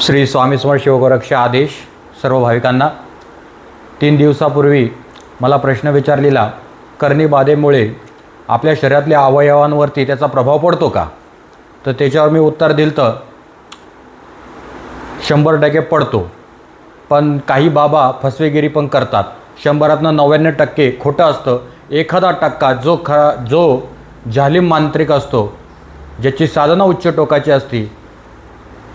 श्री स्वामी शिवगोरक्ष आदेश सर्व भाविकांना तीन दिवसापूर्वी मला प्रश्न विचारलेला कर्णीबाधेमुळे आपल्या शरीरातल्या अवयवांवरती त्याचा प्रभाव पडतो का? तर त्याच्यावर मी उत्तर दिलं तर शंभर टक्के पडतो. पण काही बाबा फसवेगिरी पण करतात. शंभरातनं नव्याण्णव टक्के खोटं असतं. एखादा टक्का जो ख जो जालिम मांत्रिक असतो ज्याची साधना उच्च टोकाची असती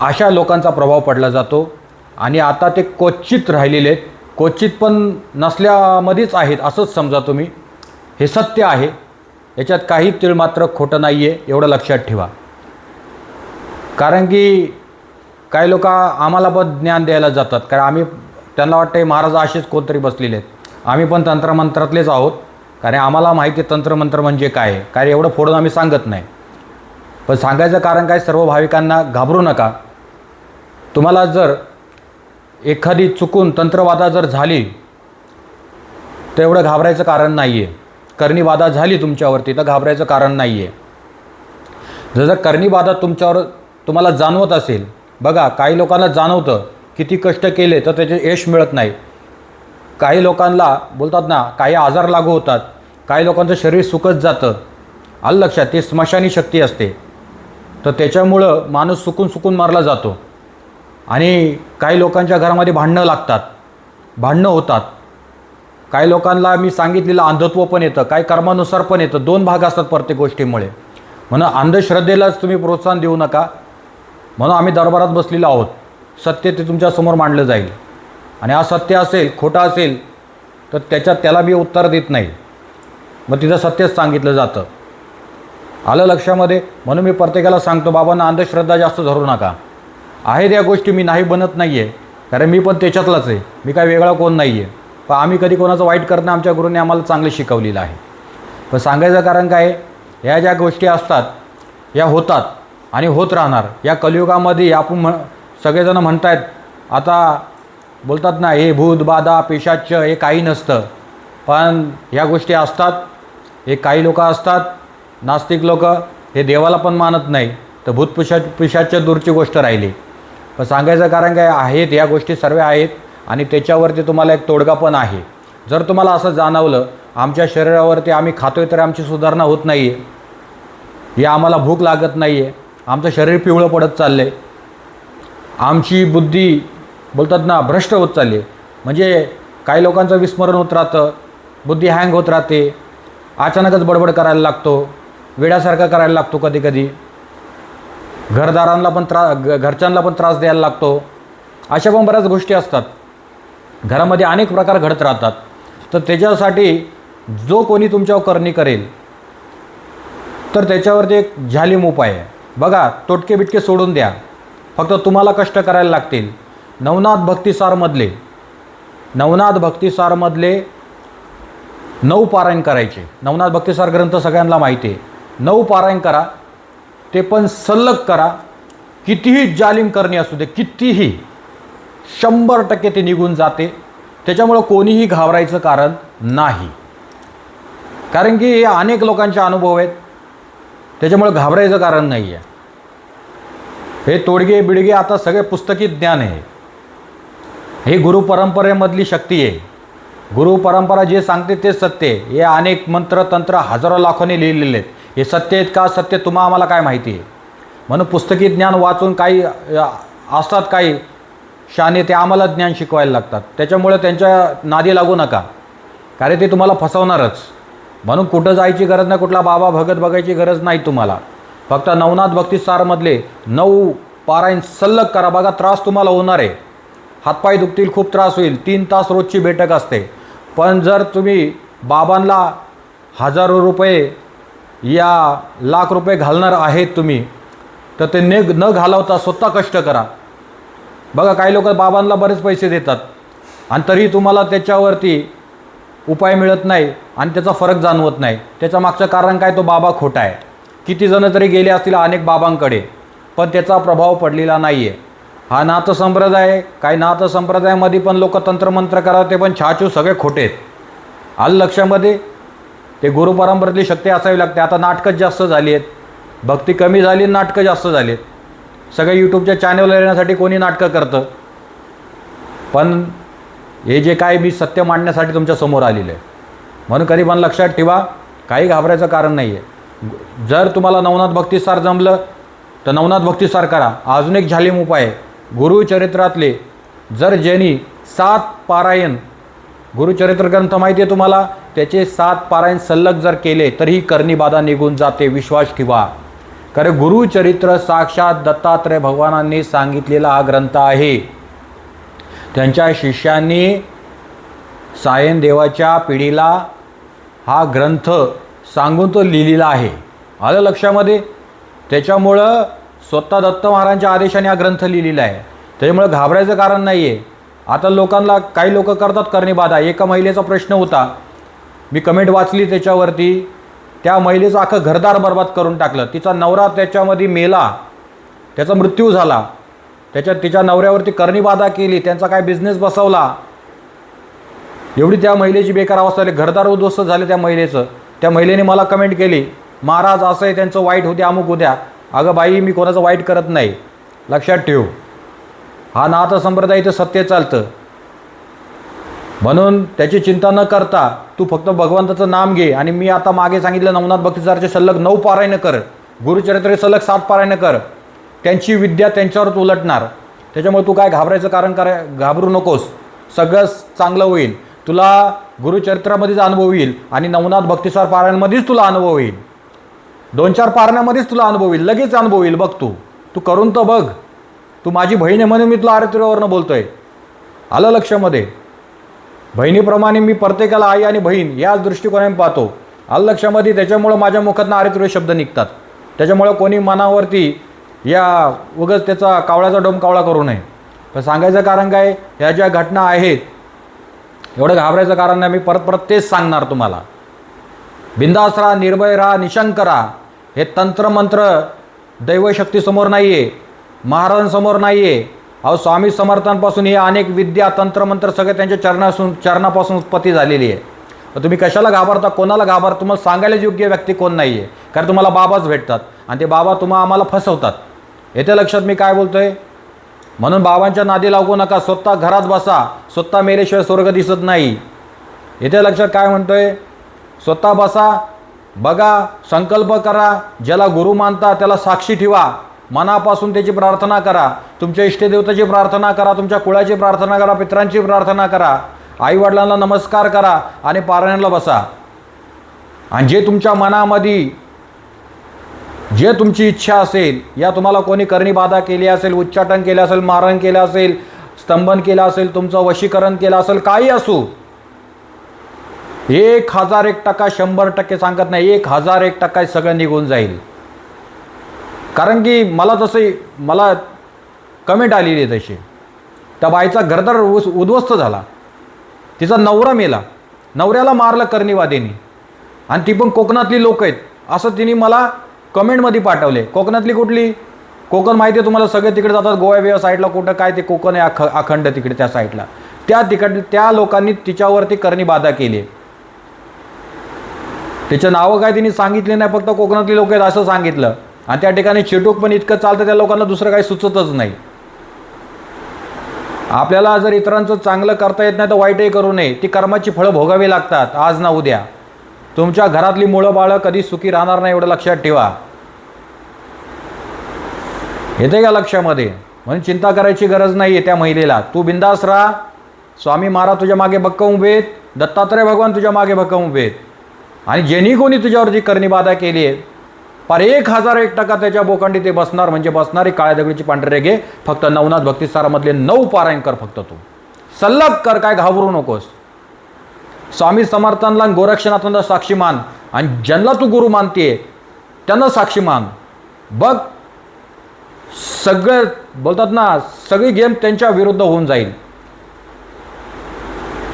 अशा लोकांचा प्रभाव पडला जातो. आणि आता ते क्वचित राहिलेले आहेत. क्वचित पण नसल्यामध्येच आहेत असंच समजा तुम्ही. हे सत्य आहे. याच्यात काही तीळ मात्र खोटं नाही आहे एवढं लक्षात ठेवा. कारण की काही लोक आम्हाला पण ज्ञान द्यायला जातात. कारण आम्ही त्यांना वाटतं महाराज असेच कोणतरी बसलेले आहेत. आम्ही पण तंत्रमंत्रातलेच आहोत. कारण आम्हाला माहिती आहे तंत्रमंत्र म्हणजे काय आहे. कारण एवढं फोडून आम्ही सांगत नाही. पण सांगायचं कारण काय सर्व भाविकांना घाबरू नका. तुम्हाला जर एखादी चुकून तंत्रवादा जर झाली तर एवढं घाबरायचं कारण नाही आहे कर्णीबाधा झाली तुमच्यावरती तर घाबरायचं कारण नाही आहे जर जर कर्णीबाधा तुमच्यावर तुम्हाला जाणवत असेल बघा काही लोकांना जाणवतं किती कष्ट केले तर त्याचे यश मिळत नाही. काही लोकांना बोलतात ना काही आजार लागू होतात काही लोकांचं शरीर सुकत जातं. आलं लक्षात ते स्मशानी शक्ती असते. तर त्याच्यामुळं माणूस सुकून सुकून मारला जातो. आणि काही लोकांच्या घरामध्ये भांडणं लागतात. भांडणं होतात. काही लोकांना मी सांगितलेलं अंधत्व पण येतं काही कर्मानुसार पण येतं. दोन भाग असतात प्रत्येक गोष्टीमुळे. म्हणून अंधश्रद्धेलाच तुम्ही प्रोत्साहन देऊ नका. म्हणून आम्ही दरबारात बसलेलो आहोत. सत्य ते तुमच्यासमोर मांडलं जाईल. आणि हा सत्य असेल खोटा असेल तर त्याच्यात त्याला मी उत्तर देत नाही. मग तिथं सत्यच सांगितलं जातं. आलं लक्षामध्ये? म्हणून मी प्रत्येकाला सांगतो बाबांना अंधश्रद्धा जास्त धरू नका. आहेत या गोष्टी मी नाही बनत नाही आहे कारण मी पण त्याच्यातलाच आहे. मी काय वेगळा कोण नाही आहे पण आम्ही कधी कोणाचं वाईट करणं आमच्या गुरुने आम्हाला चांगलं शिकवलेलं आहे. पण सांगायचं कारण काय ह्या ज्या गोष्टी असतात या होतात आणि होत राहणार. या कलियुगामध्ये आपण म्हण सगळेजण म्हणतायत आता बोलतात ना हे भूत बाधा पिशाच्च हे काही नसतं. पण ह्या गोष्टी असतात हे काही लोक असतात नास्तिक लोक हे देवाला पण मानत नाही. तर भूत पिशा पिशाच्या दूरची गोष्ट राहिली. पण सांगायचं कारण काय आहेत या गोष्टी सर्व आहेत आणि त्याच्यावरती तुम्हाला एक तोडगा पण आहे. जर तुम्हाला असं जाणवलं आमच्या शरीरावरती आम्ही खातोय तर आमची सुधारणा होत नाही आहे या आम्हाला भूक लागत नाही आहे आमचं शरीर पिवळं पडत चाललं आहे आमची बुद्धी बोलतात ना भ्रष्ट होत चालली आहे म्हणजे काही लोकांचं विस्मरण होत राहतं बुद्धी हँग होत राहते. अचानकच बडबड करायला लागतो. वेड्यासारखा करायला लागतो कधी कधी घरदारांना पण त्रा घरच्यांना पण त्रास द्यायला लागतो. अशा पण बऱ्याच गोष्टी असतात. घरामध्ये अनेक प्रकार घडत राहतात. तर त्याच्यासाठी जो कोणी तुमच्यावर करणी करेल तर त्याच्यावरती एक झालीम उपाय आहे. बघा तोटके बिटके सोडून द्या. फक्त तुम्हाला कष्ट करायला लागतील. नवनाथ भक्तिसारमधले नवनाथ भक्तिसारमधले नऊ पारायण करायचे. नवनाथ भक्तिसार ग्रंथ सगळ्यांना माहिती आहे. नऊ पारायण करा. ते पण सल्लग करा. कितीही जालिम करणे असू दे कितीही. शंभर टक्के ते निघून जाते. त्याच्यामुळं कोणीही घाबरायचं कारण नाही. कारण की हे अनेक लोकांचे अनुभव आहेत. त्याच्यामुळं घाबरायचं कारण नाही आहे हे तोडगे बिडगे आता सगळे पुस्तकी ज्ञान आहे. हे गुरु परंपरेमधली शक्ती आहे. गुरु परंपरा जे सांगते तेच सत्य आहे. हे अनेक मंत्र तंत्र हजारो लाखोने लिहिलेले आहेत. हे सत्य आहेत का? सत्य तुम्हा आम्हाला काय माहिती आहे? म्हणून पुस्तकी ज्ञान वाचून काही असतात काही शाने ते आम्हाला ज्ञान शिकवायला लागतात. त्याच्यामुळे त्यांच्या नादी लागू नका. कारण ते तुम्हाला फसवणारच. म्हणून कुठं जायची गरज नाही कुठला बाबा भगत बघायची गरज नाही तुम्हाला. फक्त नवनाथ भक्तिसारमधले नऊ पारायण सल्लग करा. बघा त्रास तुम्हाला होणार आहे. हातपाय दुखतील खूप त्रास होईल. तीन तास रोजची बैठक असते. पण जर तुम्ही बाबांना हजारो रुपये या लाख रुपये घालणार आहेत तुम्ही. तर ते ने न घालवता स्वतः कष्ट करा. बघा काही लोक बाबांना बरेच पैसे देतात. आणि तरी तुम्हाला त्याच्यावरती उपाय मिळत नाही आणि त्याचा फरक जाणवत नाही. त्याच्या मागचं कारण काय? तो बाबा खोटा आहे. किती जणं तरी गेले असतील अनेक बाबांकडे पण त्याचा प्रभाव पडलेला नाही आहे हा नाथ संप्रदाय काही नाथ संप्रदायामध्ये पण लोक तंत्रमंत्र करावं ते पण छाछू सगळे खोटे आहेत. आलं लक्षामध्ये? हे गुरु परंपरेतली शक्ती असावी लागते. आता नाटकं जास्त झाली आहेत भक्ती कमी झाली नाटकं जास्त झाली आहेत सगळे यूट्यूबच्या चॅनलवर येण्यासाठी कोणी नाटकं करतं? पण हे जे काय मी सत्य मांडण्यासाठी तुमच्यासमोर आलेलं. आहे म्हणून कधी पण लक्षात ठेवा काही घाबरायचं कारण नाही आहे जर तुम्हाला नवनाथ भक्तीसार जमलं तर नवनाथ भक्तिसार करा. अजून एक झालीम उपाय गुरुचरित्रातले जर ज्यांनी सात पारायण गुरुचरित्र ग्रंथ माहिती आहे तुम्हाला? त्याचे सात पारायण सल्लग जर केले तरीही कर्णीबाधा निघून जाते विश्वास ठेवा. कारण गुरुचरित्र साक्षात दत्तात्रय भगवानांनी सांगितलेला हा ग्रंथ आहे. त्यांच्या शिष्यांनी सायन देवाच्या पिढीला हा ग्रंथ सांगून तो लिहिलेला आहे. आलं लक्षामध्ये? त्याच्यामुळं स्वतः दत्त महाराजांच्या आदेशाने हा ग्रंथ लिहिलेला आहे. त्याच्यामुळं घाबरायचं कारण नाही आहे आता लोकांना काही लोक करतात कर्णीबाधा एका महिलेचा प्रश्न होता मी कमेंट वाचली त्याच्यावरती. त्या महिलेचं अख्खं घरदार बर्बाद करून टाकलं. तिचा नवरा त्याच्यामध्ये मेला. त्याचा मृत्यू झाला. त्याच्या तिच्या नवऱ्यावरती करणीबाधा केली. त्यांचा काय बिझनेस बसवला. एवढी त्या महिलेची बेकार अवस्था झाली. घरदार उद्ध्वस्त झाले त्या महिलेचं. त्या महिलेने मला कमेंट केली महाराज असं आहे त्यांचं वाईट होते अमुक उद्या अगं बाई मी कोणाचं वाईट करत नाही. लक्षात ठेव. हा नाथ संप्रदाय इथं सत्य चालतं. म्हणून त्याची चिंता न करता तू फक्त भगवंताचं नाम घे. आणि मी आता मागे सांगितलं नवनाथ भक्तिसारचे सलग नऊ पारायणं कर. गुरुचरित्र सलग सात पारायणं कर. त्यांची विद्या त्यांच्यावरच उलटणार. त्याच्यामुळे तू काय घाबरायचं कारण कराय घाबरू नकोस. सगळं चांगलं होईल. तुला गुरुचरित्रामध्येच अनुभव येईल आणि नवनाथ भक्तिसार पारायणमध्येच तुला अनुभव येईल. दोन चार पारण्यामध्येच तुला अनुभव येईल. लगेच अनुभव येईल. बघ तू. तू करून तर बघ. तू माझी बहीण आहे म्हणून मी तुला आरतीवरनं बोलतोय. आलं लक्षामध्ये? बहिणीप्रमाणे मी प्रत्येकाला आई आणि बहीण याच दृष्टिकोनाने पाहतो. आलं त्याच्यामुळं माझ्या मुखातनं आरेतुरे शब्द निघतात. त्याच्यामुळं कोणी मनावरती या उगच त्याचा कावळ्याचा डोम कावळा करू नये. पण सांगायचं कारण काय? ह्या ज्या घटना आहेत एवढं घाबरायचं कारण नाही. मी परत परत तेच सांगणार तुम्हाला. बिंदास राहा निर्भय राहा निशंक राहा. हे तंत्रमंत्र दैवशक्तीसमोर नाही आहे महाराजांसमोर नाही आहे अहो स्वामी समर्थांपासून हे अनेक विद्या तंत्रमंत्र सगळे त्यांच्या चरणासून चरणापासून उत्पत्ती झालेली आहे. तुम्ही कशाला घाबरता कोणाला घाबरता तुम्हाला सांगायला योग्य व्यक्ती कोण नाही आहे कारण तुम्हाला बाबाच भेटतात आणि ते बाबा तुम्हा आम्हाला फसवतात. येते लक्षात मी काय बोलतो आहे म्हणून बाबांच्या नादी लागू नका स्वतः घरात बसा स्वतः मेरेशिवाय स्वर्ग दिसत नाही. येते लक्षात काय म्हणतोय? स्वतः बसा बघा संकल्प करा ज्याला गुरु मानता त्याला साक्षी ठेवा. मनापासून त्याची प्रार्थना करा. तुमच्या इष्टदेवताची प्रार्थना करा तुमच्या कुळाची प्रार्थना करा पित्रांची प्रार्थना करा. आईवडिलांना नमस्कार करा आणि पारायणाला बसा. आणि जे तुमच्या मनामध्ये जे तुमची इच्छा असेल या तुम्हाला कोणी करणी बाधा केली असेल उच्चाटन केलं असेल मारण केलं असेल स्तंभन केलं असेल तुमचं वशीकरण केलं असेल काही असू. एक हजार एक टक्का शंभर टक्के सांगत नाही एक हजार एक टक्का सगळं निघून जाईल. कारण की मला तसं मला कमेंट आलेली आहे तशी. त्या बाईचा घरदार उस उद्ध्वस्त झाला. तिचा नवरा मेला. नवऱ्याला मारलं करणीवादीने. आणि ती पण कोकणातली लोक आहेत. असं तिने मला कमेंटमध्ये पाठवले. कोकणातली कुठली? कोकण माहिती आहे तुम्हाला सगळे तिकडे जातात गोवा बिवा साईडला कुठं काय ते कोकण आहे अख अखंड तिकडे त्या साईडला. त्या तिकड त्या लोकांनी तिच्यावरती करणी बाधा केली आहे. तिचं नावं काय तिने सांगितले नाही फक्त कोकणातली लोक आहेत असं सांगितलं. आणि त्या ठिकाणी चिटूक पण इतकं चालतं त्या लोकांना दुसरं काही सुचतच नाही. आपल्याला जर इतरांचं चांगलं करता येत नाही तर वाईटही करू नये. ती कर्माची फळं भोगावी लागतात. आज ना उद्या. तुमच्या घरातली मुळं बाळं कधी सुखी राहणार नाही एवढं लक्षात ठेवा. येते का लक्षामध्ये? म्हणून चिंता करायची गरज नाही आहे त्या महिलेला. तू बिंदास राहा. स्वामी महाराज तुझ्या मागे भक्कम उभेत दत्तात्रय भगवान तुझ्या मागे भक्कम उभेत आणि ज्यांनी कोणी तुझ्यावरती करणी बाधा केली आहे. पर एक हजार एक टक्का त्याच्या बोकांडी ते बसणार म्हणजे बसणारी काळ्या दगडीची पांढरे रेगे फक्त नवनाथ भक्तिसारामधले नऊ पारायण कर फक्त तू. सल्लग कर काय घाबरू नकोस. स्वामी समर्थांना गोरक्षनाथांना साक्षी मान. आणि ज्यांना तू गुरु मानते त्यांना साक्षी मान. बघ सगळं बोलतात ना सगळी गेम त्यांच्या विरुद्ध होऊन जाईल.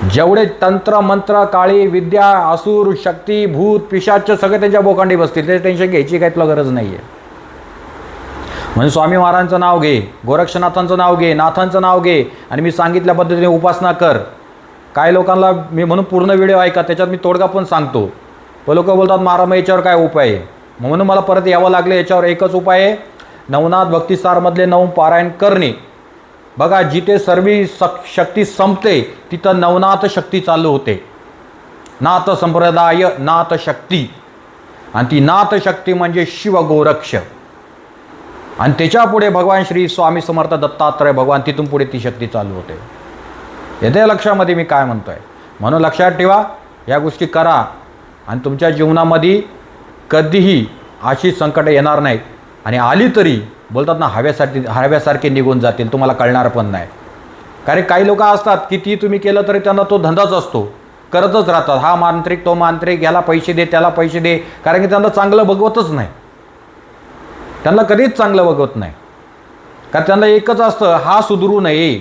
जेवढे तंत्र मंत्र काळी विद्या असुर शक्ती भूत पिशाच सगळे त्यांच्या बोकांडी बसतील. ते टेन्शन घ्यायची काय तुला गरज नाही आहे म्हणजे स्वामी महाराजांचं नाव घे गोरक्षनाथांचं नाव घे नाथांचं नाव घे आणि मी सांगितल्या पद्धतीने उपासना कर. काय लोकांना मी म्हणून पूर्ण व्हिडिओ ऐका त्याच्यात मी तोडगा पण सांगतो. पण लोक बोलतात मारा मग याच्यावर काय उपाय? आहे म्हणून मला परत यावं लागलं याच्यावर एकच उपाय आहे. नवनाथ भक्तिसारमधले नऊ पारायण करणे. बघा जिथे सर्व सक शक्ती संपते तिथं नवनाथ शक्ती चालू होते. नाथ संप्रदाय नाथ शक्ती. आणि ती नाथ शक्ती म्हणजे शिवगोरक्ष आणि त्याच्या पुढे भगवान श्री स्वामी समर्थ दत्तात्रय भगवान तिथून पुढे ती शक्ती चालू होते. येते लक्षामध्ये मी काय म्हणतोय? म्हणून लक्षात ठेवा या गोष्टी करा. आणि तुमच्या जीवनामध्ये कधीही अशी संकटं येणार नाहीत. आणि आली तरी बोलतात ना हव्यासाठी हव्यासारखे निघून जातील तुम्हाला कळणार पण नाही. कारण काही लोक असतात किती तुम्ही केलं तरी त्यांना तो धंदाच असतो. करतच राहतात. हा मांत्रिक तो मांत्रिक याला पैसे दे त्याला पैसे दे कारण की त्यांना चांगलं बघवतच नाही. त्यांना कधीच चांगलं बघवत नाही. कारण त्यांना एकच असतं हा सुधरू नये.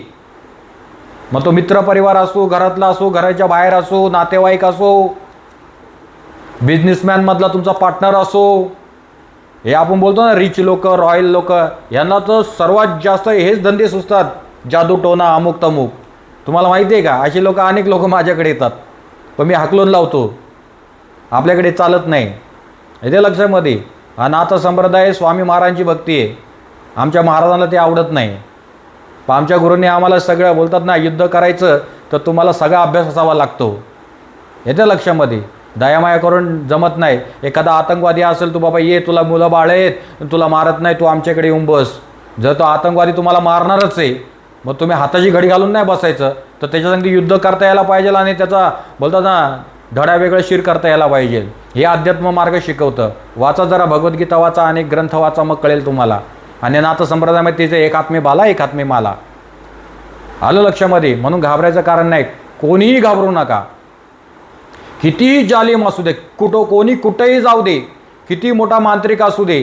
मग तो मित्रपरिवार असो घरातला असो घराच्या बाहेर असो नातेवाईक असो बिझनेसमॅनमधला तुमचा पार्टनर असो हे आपण बोलतो ना रिच लोक रॉयल लोक यांना तर सर्वात जास्त हेच धंदे सुचतात जादू टोना अमुक तमुक तुम्हाला माहिती आहे का? असे लोक अनेक लोक माझ्याकडे येतात. पण मी हाकलून लावतो. आपल्याकडे चालत नाही. येते लक्षामध्ये. हा नाथ संप्रदाय स्वामी महाराजांची भक्ती आहे. आमच्या महाराजांना ते आवडत नाही. पण आमच्या गुरुंनी आम्हाला सगळं बोलतात ना युद्ध करायचं तर तुम्हाला सगळा अभ्यास असावा लागतो. येते लक्षामध्ये. दयामाया करून जमत नाही. एखादा आतंकवादी असेल तू बाबा ये तुला मुलं बाळ आहेत तुला मारत नाही तू आमच्याकडे येऊन बस. जर तो आतंकवादी तुम्हाला मारणारच आहे मग तुम्ही हाताची घडी घालून नाही बसायचं. तर त्याच्यासाठी युद्ध करता यायला पाहिजे आणि त्याचा बोलतात ना धडा वेगळं शिर करता यायला पाहिजे. हे अध्यात्म मार्ग शिकवतं. वाचा जरा भगवद्गीता वाचा अनेक ग्रंथ वाचा मग कळेल तुम्हाला. आणि नातं संप्रदायामध्ये तिचे एक हातमी बाला एक हातमी माला. आलं लक्षामध्ये? म्हणून घाबरायचं कारण नाही. कोणीही घाबरू नका. कितीही जालिम असू दे कुठं कोणी कुठंही जाऊ दे किती मोठा मांत्रिक असू दे.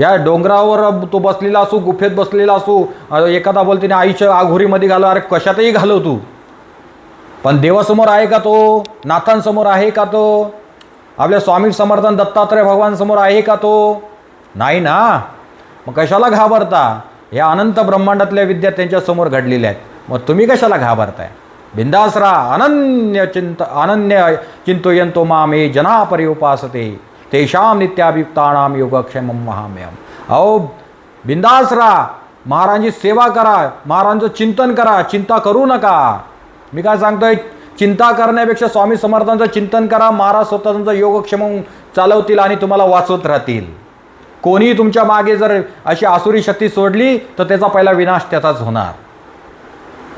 या डोंगरावर तो बसलेला असू गुफेत बसलेला असू एखादा बोलते आईच्या आघोरीमध्ये घालव अरे कशातही घालव तू. पण देवासमोर आहे का तो? नाथांसमोर आहे का तो? आपल्या स्वामी समर्थन दत्तात्रय भगवानसमोर आहे का तो? नाही ना. मग कशाला घाबरता? या अनंत ब्रह्मांडातल्या विद्या त्यांच्यासमोर घडलेल्या आहेत. मग तुम्ही कशाला घाबरताय? बिंदासरा अनन्य चिंत अनन्य चिंतयंतो मामे जना परिउपासते तेषाम नित्याभियुक्तानाम योगक्षेम महाम्यम। अहो बिंदासरा महाराजांची सेवा करा महाराजांचं चिंतन करा चिंता करू नका। मी काय सांगतोय चिंता करण्यापेक्षा स्वामी समर्थांचं चिंतन करा महाराज स्वतः तुमचं योगक्षेम चालवतील आणि तुम्हाला वाचवत राहतील। कोणीही तुमच्या मागे जर अशी आसुरी शक्ती सोडली तर त्याचा पहिला विनाश त्याचाच होणार।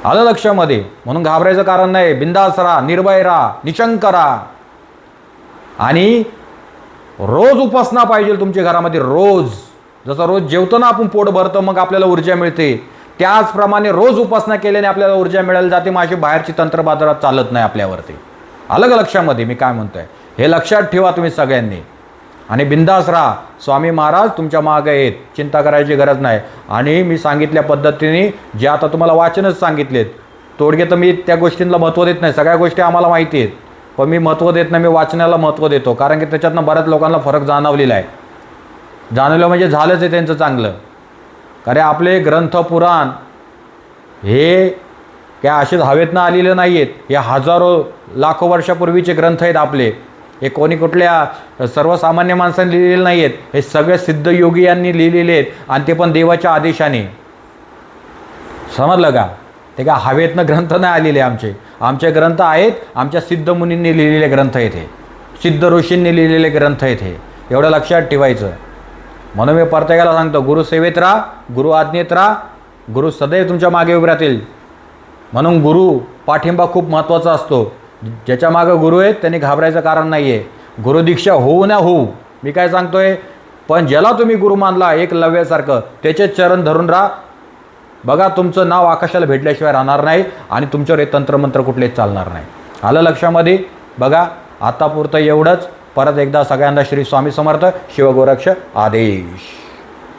आलं लक्षामध्ये. म्हणून घाबरायचं कारण नाही. बिंदास राहा निर्भय राहा निशंक राहा. आणि रोज उपासना पाहिजे तुमच्या घरामध्ये रोज. जसं रोज जेवतो ना आपण पोट भरतं मग आपल्याला ऊर्जा मिळते. त्याचप्रमाणे रोज उपासना केल्याने आपल्याला ऊर्जा मिळायला जाते मग अशी बाहेरची तंत्र बाजारात चालत नाही आपल्यावरती. अलग लक्षामध्ये? मी काय म्हणतोय? हे लक्षात ठेवा तुम्ही सगळ्यांनी. आणि बिंदास राहा. स्वामी महाराज तुमच्या मागे आहेत. चिंता करायची गरज नाही. आणि मी सांगितल्या पद्धतीने जे आता तुम्हाला वाचनच सांगितलेत. तोडगे तर मी त्या गोष्टींना महत्त्व देत नाही. सगळ्या गोष्टी आम्हाला माहिती आहेत. पण मी महत्त्व देत नाही मी वाचण्याला महत्त्व देतो. कारण की त्याच्यातनं बऱ्याच लोकांना फरक जाणवलेला आहे. जाणवलं म्हणजे झालंच आहे त्यांचं चांगलं. कारण आपले ग्रंथ पुराण हे काय असेच हवेतनं आलेले नाही आहेत हे हजारो लाखो वर्षापूर्वीचे ग्रंथ आहेत आपले. हे कोणी कुठल्या सर्वसामान्य माणसांनी लिहिलेले नाही आहेत हे सगळे सिद्ध योगी यांनी लिहिलेले आहेत आणि ते पण देवाच्या आदेशाने. समजलं का? ते का हवेतनं ग्रंथ नाही आलेले आमचे. आमचे ग्रंथ आहेत आमच्या सिद्ध मुनींनी लिहिलेले ग्रंथ आहेत हे. सिद्ध ऋषींनी लिहिलेले ग्रंथ आहेत हे. एवढं लक्षात ठेवायचं. म्हणून मी प्रत्येकाला सांगतो गुरु सेवेत राहा गुरु आज्ञेत राहा गुरु सदैव तुमच्या मागे उभे राहतील. म्हणून गुरु पाठिंबा खूप महत्त्वाचा असतो. ज्याच्या मागं गुरु आहेत त्यांनी घाबरायचं कारण नाही आहे गुरुदीक्षा होऊ ना होऊ. मी काय सांगतोय? पण ज्याला तुम्ही गुरु मानला एक लव्यासारखं त्याचे चरण धरून राहा. बघा तुमचं नाव आकाशाला भेटल्याशिवाय राहणार नाही आणि तुमच्यावर हे तंत्रमंत्र कुठलेच चालणार नाही. आलं लक्षामध्ये? बघा आतापुरतं एवढंच. परत एकदा सगळ्यांना श्री स्वामी समर्थ शिवगोरक्ष आदेश.